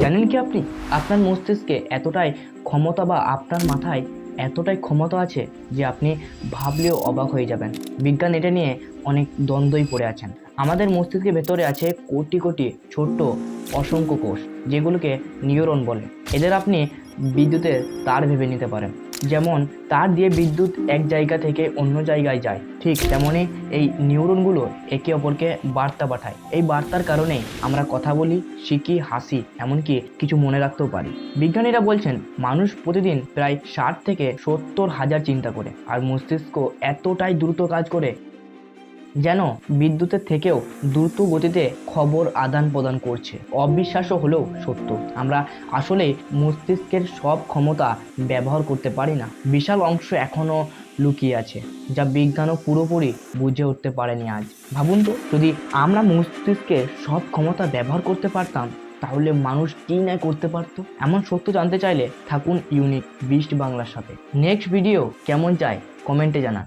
জানেন কি আপনি? আপনার মস্তিষ্কে এতটাই ক্ষমতা বা আপনার মাথায় এতটাই ক্ষমতা আছে যে আপনি ভাবলেও অবাক হয়ে যাবেন। বিজ্ঞান এটা নিয়ে অনেক দ্বন্দ্বই পড়ে আছেন। আমাদের মস্তিষ্কের ভেতরে আছে কোটি কোটি ছোট্ট অসংখ্য কোষ, যেগুলোকে নিউরন বলে। এদের আপনি বিদ্যুতের তার ভেবে নিতে পারেন। যেমন তার দিয়ে বিদ্যুৎ এক জায়গা থেকে অন্য জায়গায় যায়, ঠিক তেমনই এই নিউরনগুলো একে অপরকে বার্তা পাঠায়। এই বার্তার কারণে আমরা কথা বলি, শিখি, হাসি, এমনকি কিছু মনে রাখতেও পারি। বিজ্ঞানীরা বলছেন, মানুষ প্রতিদিন প্রায় ষাট থেকে সত্তর হাজার চিন্তা করে, আর মস্তিষ্ক এতটাই দ্রুত কাজ করে যেন বিদ্যুতের থেকেও দ্রুত গতিতে খবর আদান প্রদান করছে। অবিশ্বাস্য হলেও সত্য। আমরা আসলে মস্তিষ্কের সব ক্ষমতা ব্যবহার করতে পারি না। বিশাল অংশ এখনও লুকিয়ে আছে, যা বিজ্ঞানও পুরোপুরি বুঝে উঠতে পারেনি আজ। ভাবুন তো, যদি আমরা মস্তিষ্কের সব ক্ষমতা ব্যবহার করতে পারতাম, তাহলে মানুষ কী না করতে পারতো? এমন সত্য জানতে চাইলে থাকুন ইউনিক বিস্ট বাংলার সাথে। নেক্সট ভিডিও কেমন চাই কমেন্টে জানান।